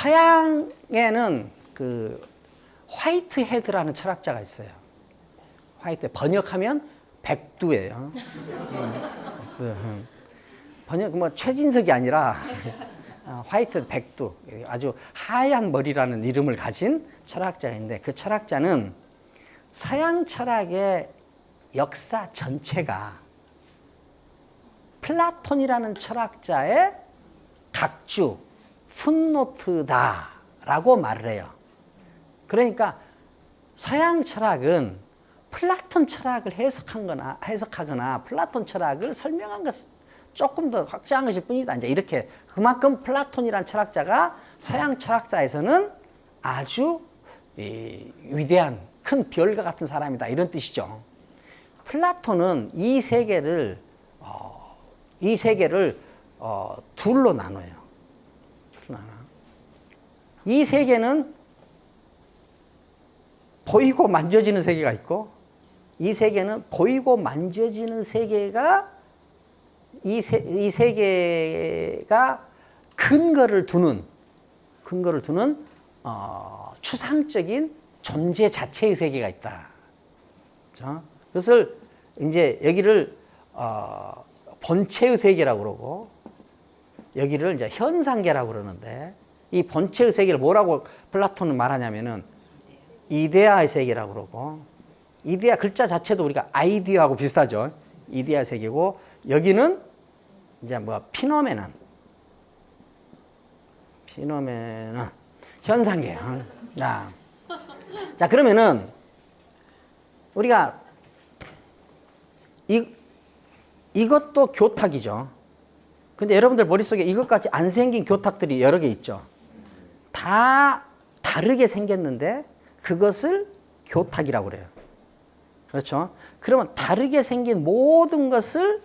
서양에는 그 화이트 헤드라는 철학자가 있어요. 화이트 번역하면 백두예요. 음, 그, 음. 번역 뭐 최진석이 아니라 어, 화이트 백두 아주 하얀 머리라는 이름을 가진 철학자인데 그 철학자는 서양 철학의 역사 전체가 플라톤이라는 철학자의 각주 풋노트다라고 말을 해요. 그러니까 서양 철학은 플라톤 철학을 해석한 거나 해석하거나 플라톤 철학을 설명한 것 조금 더 확장한 것일 뿐이다. 이제 이렇게 그만큼 플라톤이란 철학자가 서양 철학자에서는 아주 이, 위대한 큰 별과 같은 사람이다 이런 뜻이죠. 플라톤은 이 세계를 어, 이 세계를 어, 둘로 나눠요. 이 세계는 보이고 만져지는 세계가 있고 이 세계는 보이고 만져지는 세계가 이, 세, 이 세계가 근거를 두는 근거를 두는 어, 추상적인 존재 자체의 세계가 있다. 그렇죠? 그것을 이제 여기를 어, 본체의 세계라고 그러고 여기를 이제 현상계라고 그러는데 이 본체의 세계를 뭐라고 플라톤은 말하냐면은 이데아의 세계라고 그러고 이데아 글자 자체도 우리가 아이디어하고 비슷하죠. 이데아 세계고 여기는 이제 뭐 피노메넌 피노메넌 현상계. 자, 자 그러면은 우리가 이 이것도 교탁이죠. 근데 여러분들 머릿속에 이것까지 안 생긴 교탁들이 여러 개 있죠. 다 다르게 생겼는데 그것을 교탁이라고 그래요. 그렇죠? 그러면 다르게 생긴 모든 것을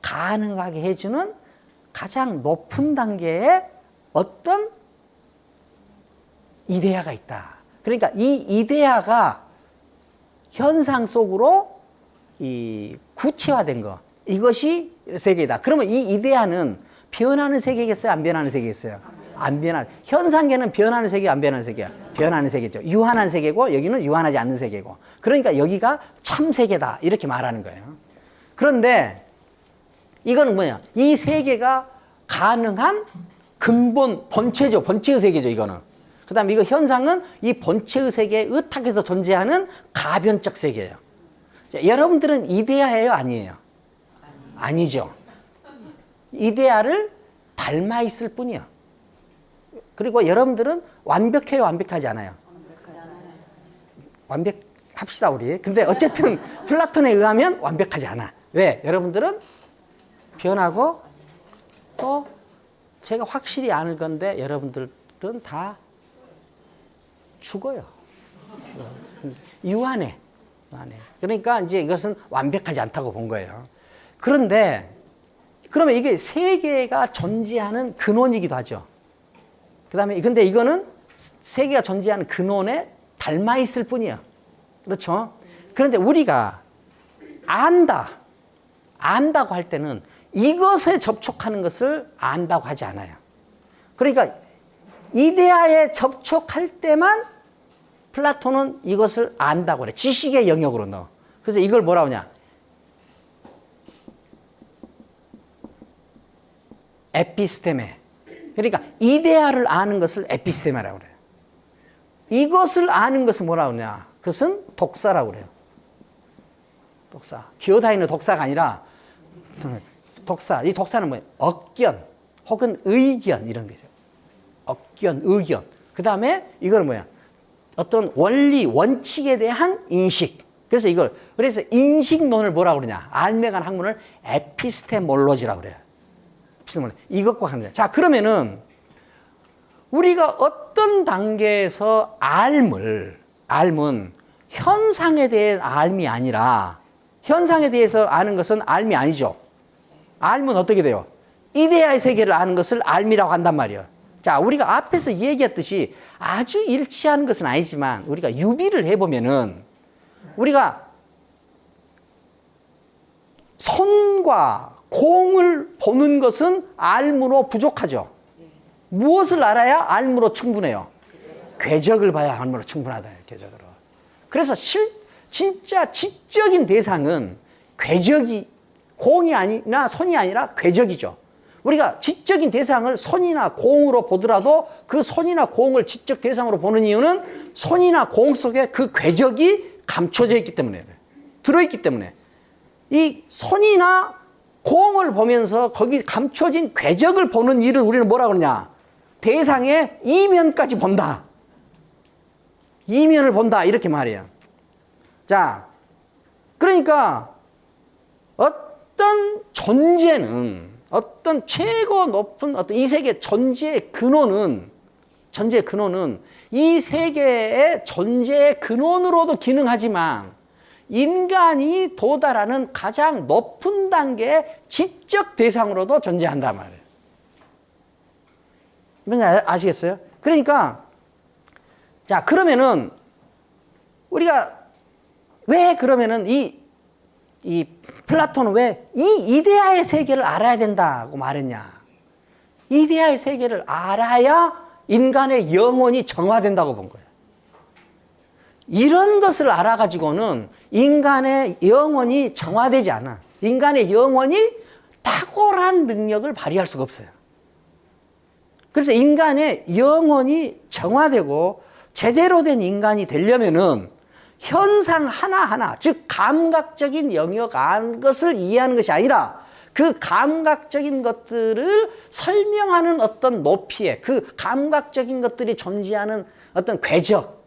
가능하게 해주는 가장 높은 단계의 어떤 이데아가 있다. 그러니까 이 이데아가 현상 속으로 이 구체화된 거. 이것이 세계다. 그러면 이 이데아는 변하는 세계겠어요? 안 변하는 세계겠어요? 안 변하는. 현상계는 변하는 세계, 안 변하는 세계야? 변하는 세계죠. 유한한 세계고 여기는 유한하지 않는 세계고. 그러니까 여기가 참 세계다. 이렇게 말하는 거예요. 그런데 이거는 뭐냐? 이 세계가 가능한 근본 본체죠. 본체의 세계죠. 이거는. 그 다음에 이거 현상은 이 본체의 세계에 의탁해서 존재하는 가변적 세계예요. 자, 여러분들은 이데아예요, 아니에요? 아니죠. 이데아를 닮아 있을 뿐이요. 그리고 여러분들은 완벽해요, 완벽하지 않아요? 완벽합시다, 우리. 근데 어쨌든 플라톤에 의하면 완벽하지 않아. 왜? 여러분들은 변하고 또 제가 확실히 아는 건데 여러분들은 다 죽어요. 유한해. 유한해. 그러니까 이제 이것은 완벽하지 않다고 본 거예요. 그런데 그러면 이게 세계가 존재하는 근원이기도 하죠. 그 다음에 근데 이거는 세계가 존재하는 근원에 닮아 있을 뿐이야. 그렇죠? 그런데 우리가 안다, 안다고 할 때는 이것에 접촉하는 것을 안다고 하지 않아요. 그러니까 이데아에 접촉할 때만 플라톤은 이것을 안다고 그래. 지식의 영역으로 넣어. 그래서 이걸 뭐라 하냐? 에피스테메. 그러니까 이데아를 아는 것을 에피스테메라고 그래요. 이것을 아는 것은 뭐라 하냐? 그것은 독사라고 그래요. 독사. 기어다니는 독사가 아니라 독사. 이 독사는 뭐예요? 억견 혹은 의견 이런 게 있어요. 억견, 의견. 그 다음에 이거는 뭐야? 어떤 원리, 원칙에 대한 인식. 그래서 이걸, 그래서 인식론을 뭐라고 그러냐? 알매간 학문을 에피스테몰로지라고 그래요. 에피스테몰로지. 이것과 합니다. 자, 그러면은 우리가 어떤 단계에서 알을, 알은 현상에 대한 알미 아니라 현상에 대해서 아는 것은 알미 아니죠. 알면 어떻게 돼요? 이데아의 세계를 아는 것을 알미라고 한단 말이에요. 자, 우리가 앞에서 얘기했듯이 아주 일치하는 것은 아니지만 우리가 유비를 해보면은 우리가 손과 공을 보는 것은 알무로 부족하죠. 무엇을 알아야 알무로 충분해요? 궤적을 봐야 알무로 충분하다. 궤적으로. 그래서 실, 진짜 지적인 대상은 궤적이 공이 아니나 손이 아니라 궤적이죠. 우리가 지적인 대상을 손이나 공으로 보더라도 그 손이나 공을 지적 대상으로 보는 이유는 손이나 공 속에 그 궤적이 감춰져 있기 때문에 들어있기 때문에 이 손이나 공을 보면서 거기 감춰진 궤적을 보는 일을 우리는 뭐라 그러냐? 대상의 이면까지 본다. 이면을 본다. 이렇게 말이에요. 자 그러니까 어떤 존재는 어떤 최고 높은 어떤 이 세계 존재의 근원은 존재의 근원은 이 세계의 존재의 근원으로도 기능하지만 인간이 도달하는 가장 높은 단계의 지적 대상으로도 존재한단 말이에요. 아- 아시겠어요? 그러니까 자 그러면은 우리가 왜 그러면은 이 이 플라톤은 왜 이 이데아의 세계를 알아야 된다고 말했냐? 이데아의 세계를 알아야 인간의 영혼이 정화된다고 본 거예요. 이런 것을 알아가지고는 인간의 영혼이 정화되지 않아. 인간의 영혼이 탁월한 능력을 발휘할 수가 없어요. 그래서 인간의 영혼이 정화되고 제대로 된 인간이 되려면은 현상 하나하나, 즉, 감각적인 영역 안 것을 이해하는 것이 아니라 그 감각적인 것들을 설명하는 어떤 높이에 그 감각적인 것들이 존재하는 어떤 궤적,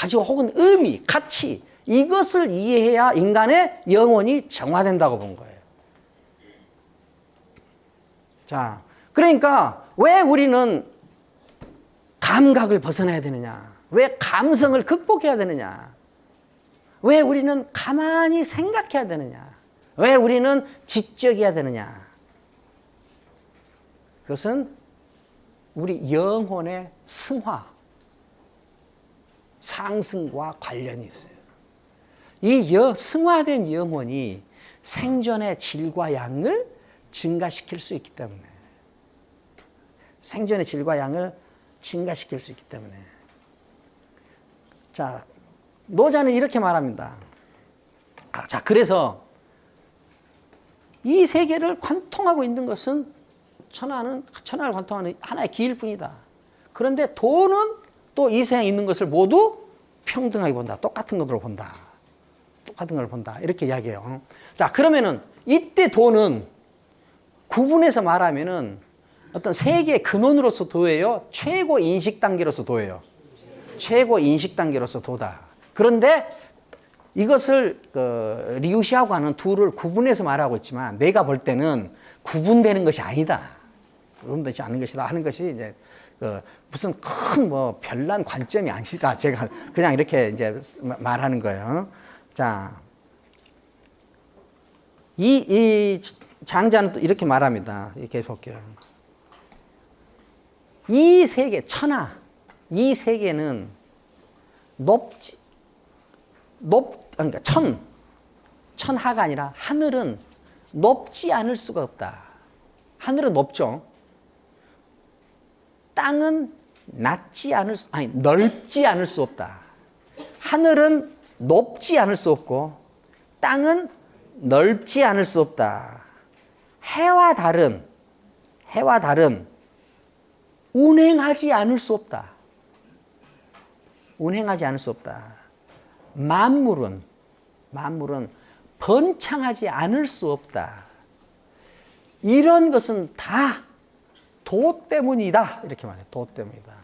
가지고 혹은 의미, 가치, 이것을 이해해야 인간의 영혼이 정화된다고 본 거예요. 자, 그러니까 왜 우리는 감각을 벗어나야 되느냐? 왜 감성을 극복해야 되느냐? 왜 우리는 가만히 생각해야 되느냐? 왜 우리는 지적이어야 되느냐? 그것은 우리 영혼의 승화, 상승과 관련이 있어요. 이 여, 승화된 영혼이 생존의 질과 양을 증가시킬 수 있기 때문에 생존의 질과 양을 증가시킬 수 있기 때문에 자 노자는 이렇게 말합니다. 아, 자 그래서 이 세계를 관통하고 있는 것은 천하는 천하를 관통하는 하나의 기일 뿐이다. 그런데 돈은 또 이 세상에 있는 것을 모두 평등하게 본다. 똑같은 것으로 본다. 똑같은 걸 본다. 이렇게 이야기해요. 자, 그러면은 이때 돈은 구분해서 말하면은 어떤 세계의 근원으로서 도예요. 최고 인식 단계로서 도예요. 최고 인식 단계로서 도다. 그런데 이것을 그 리우시하고 하는 둘을 구분해서 말하고 있지만 내가 볼 때는 구분되는 것이 아니다. 구분되지 않는 것이다 하는 것이 이제 그 무슨 큰 뭐 별난 관점이 아니다. 제가 그냥 이렇게 이제 말하는 거예요. 자, 이, 이 장자는 또 이렇게 말합니다. 이렇게 볼게요. 이 세계, 천하, 이 세계는 높지, 높, 그러니까 천, 천하가 아니라 하늘은 높지 않을 수가 없다. 하늘은 높죠. 땅은 낮지 않을 수, 아니, 넓지 않을 수 없다. 하늘은 높지 않을 수 없고, 땅은 넓지 않을 수 없다. 해와 달은, 해와 달은 운행하지 않을 수 없다. 운행하지 않을 수 없다. 만물은, 만물은 번창하지 않을 수 없다. 이런 것은 다 도 때문이다. 이렇게 말해요. 도 때문이다.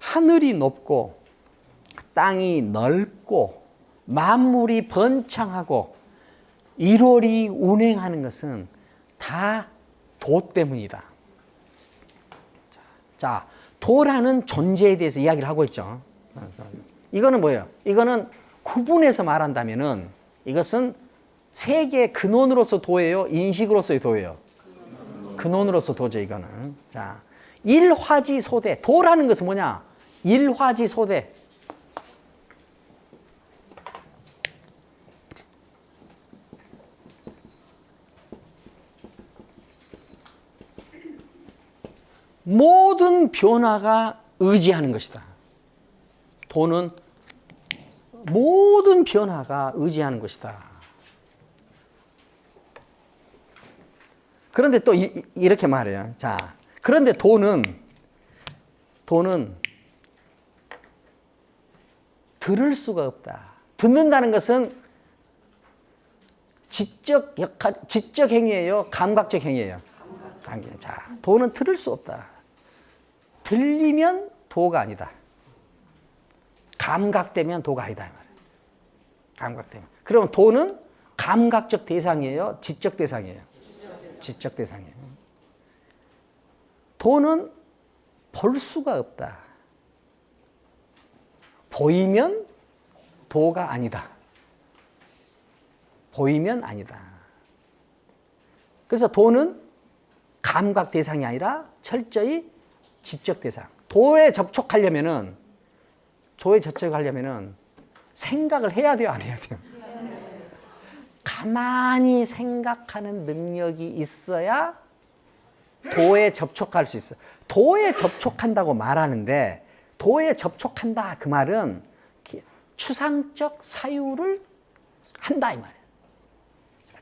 하늘이 높고, 땅이 넓고, 만물이 번창하고, 1월이 운행하는 것은 다 도 때문이다. 자, 도라는 존재에 대해서 이야기를 하고 있죠. 이거는 뭐예요? 이거는 구분해서 말한다면은 이것은 세계의 근원으로서 도예요? 인식으로서의 도예요? 근원으로서 도죠, 이거는. 자, 일화지 소대. 도라는 것은 뭐냐? 일화지 소대. 모든 변화가 의지하는 것이다. 도는 모든 변화가 의지하는 것이다. 그런데 또 이, 렇게 말해요. 자, 그런데 돈은 돈은 들을 수가 없다. 듣는다는 것은 지적 역할, 지적 행위예요. 감각적 행위예요. 감각. 자, 도는 들을 수 없다. 들리면 도가 아니다. 감각되면 도가 아니다. 감각되면. 그러면 도는 감각적 대상이에요. 지적 대상이에요. 지적 대상이에요. 도는 볼 수가 없다. 보이면 도가 아니다. 보이면 아니다. 그래서 도는 감각 대상이 아니라 철저히 지적 대상. 도에 접촉하려면은 도에 접촉하려면은 생각을 해야 돼요, 안 해야 돼요? 가만히 생각하는 능력이 있어야 도에 접촉할 수 있어요. 도에 접촉한다고 말하는데 도에 접촉한다 그 말은 추상적 사유를 한다 이 말이에요.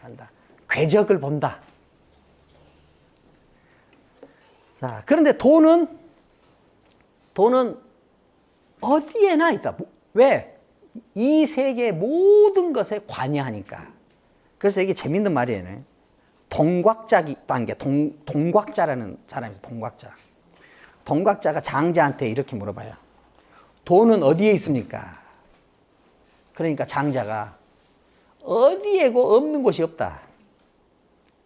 한다. 궤적을 본다. 자, 그런데 돈은 돈은 어디에나 있다. 뭐, 왜? 이 세계 모든 것에 관여하니까. 그래서 이게 재밌는 말이에요. 동곽자기 또한 게 동, 동곽자라는 사람이. 동곽자. 동곽자가 장자한테 이렇게 물어봐요. 돈은 어디에 있습니까? 그러니까 장자가 어디에고 없는 곳이 없다.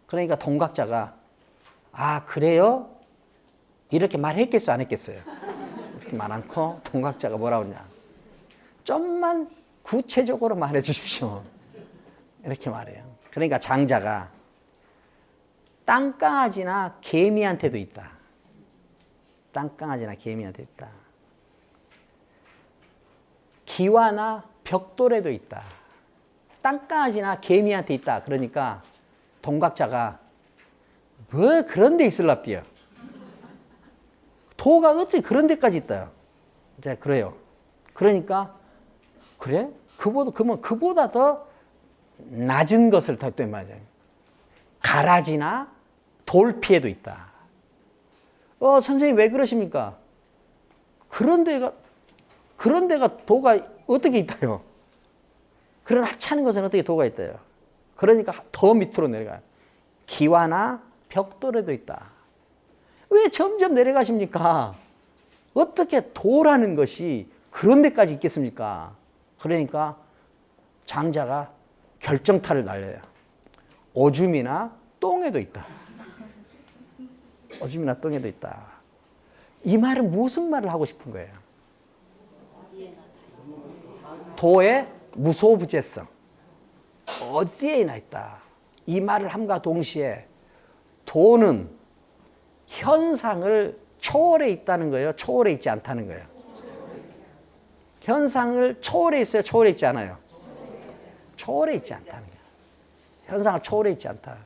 그러니까 동각자가 아 그래요? 이렇게 말했겠어 안 했겠어요? 이렇게 말 않고 동각자가 뭐라 그러냐? 좀만 구체적으로 말해 주십시오. 이렇게 말해요. 그러니까 장자가 땅강아지나 개미한테도 있다. 땅강아지나 개미한테 있다. 기와나 벽돌에도 있다. 땅강아지나 개미한테 있다. 그러니까 동각자가 뭐 그런 데 있을랍디요. 도가 어떻게 그런 데까지 있다요. 이제 그래요. 그러니까 그래? 그보다 그러면 그보다 더 낮은 것을 더또 말이죠. 가라지나 돌피에도 있다. 어 선생님 왜 그러십니까? 그런 데가 그런 데가 도가 어떻게 있다요? 그런 하찮은 것은 어떻게 도가 있다요? 그러니까 더 밑으로 내려가요. 기와나 벽돌에도 있다. 왜 점점 내려가십니까? 어떻게 도라는 것이 그런 데까지 있겠습니까? 그러니까 장자가 결정타를 날려요. 오줌이나 똥에도 있다. 오줌이나 똥에도 있다. 이 말은 무슨 말을 하고 싶은 거예요? 도의 무소부재성. 어디에나 있다. 이 말을 함과 동시에 도는 현상을 초월해 있다는 거예요. 초월해 있지 않다는 거예요. 현상을 초월해 있어요. 초월해 있지 않아요. 초월해 있지 않다는 거예요. 현상을 초월해 있지 않다.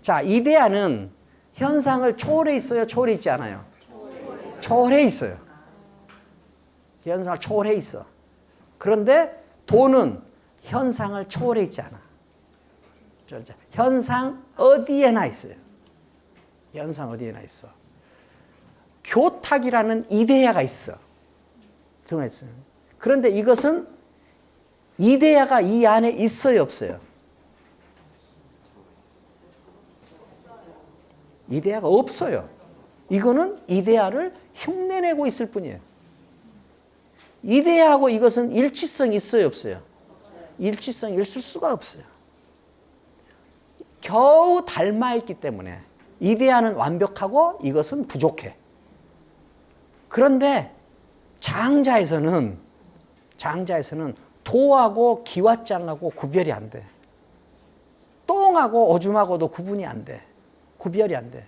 자, 이데아는 현상을 초월해 있어요. 초월해 있지 않아요. 초월해 있어요. 현상을 초월해 있어. 그런데 도는 현상을 초월해 있지 않아. 현상 어디에나 있어요. 현상 어디에나 있어. 교탁이라는 이데야가 있어. 그런데 이것은 이데야가 이 안에 있어요, 없어요? 이데야가 없어요. 이거는 이데야를 흉내내고 있을 뿐이에요. 이데야하고 이것은 일치성이 있어요, 없어요? 일치성이 있을 수가 없어요. 겨우 닮아있기 때문에 이데아는 완벽하고 이것은 부족해. 그런데 장자에서는 장자에서는 도하고 기와장하고 구별이 안 돼. 똥하고 오줌하고도 구분이 안 돼. 구별이 안 돼.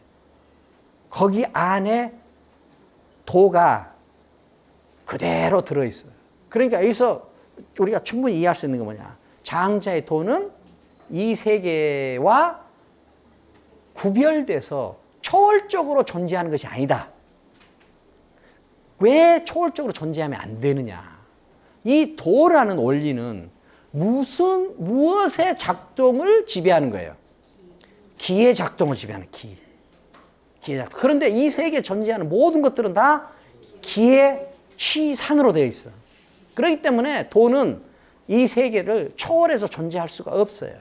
거기 안에 도가 그대로 들어있어요. 그러니까 여기서 우리가 충분히 이해할 수 있는 건 뭐냐. 장자의 도는 이 세계와 구별돼서 초월적으로 존재하는 것이 아니다. 왜 초월적으로 존재하면 안 되느냐? 이 도라는 원리는 무슨 무엇의 작동을 지배하는 거예요? 기의 작동을 지배하는 기. 기의 작동. 그런데 이 세계에 존재하는 모든 것들은 다 기의 취산으로 되어 있어. 그렇기 때문에 도는 이 세계를 초월해서 존재할 수가 없어요.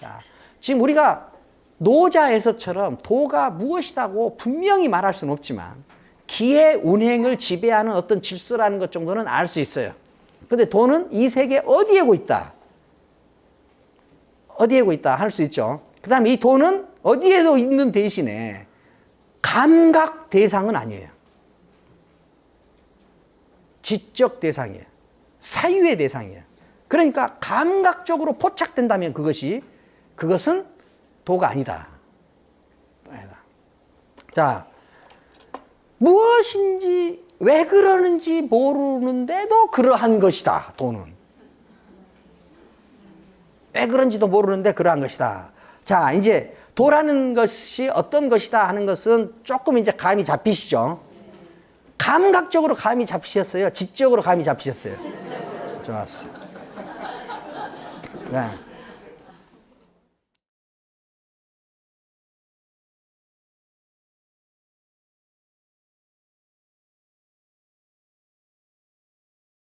자, 지금 우리가 노자에서처럼 도가 무엇이라고 분명히 말할 수는 없지만 기의 운행을 지배하는 어떤 질서라는 것 정도는 알 수 있어요. 근데 도는 이 세계 어디에고 있다? 어디에고 있다 할 수 있죠. 그 다음에 이 도는 어디에도 있는 대신에 감각 대상은 아니에요. 지적 대상이에요. 사유의 대상이에요. 그러니까 감각적으로 포착된다면 그것이 그것은 도가. 아니다. 자, 무엇인지 왜 그러는지 모르는데도 그러한 것이다. 도는 왜 그런지도 모르는데 그러한 것이다. 자, 이제 도라는 것이 어떤 것이다 하는 것은 조금 이제 감이 잡히시죠. 감각적으로 감이 잡히셨어요. 지적으로 감이 잡히셨어요. 좋았어요. 네.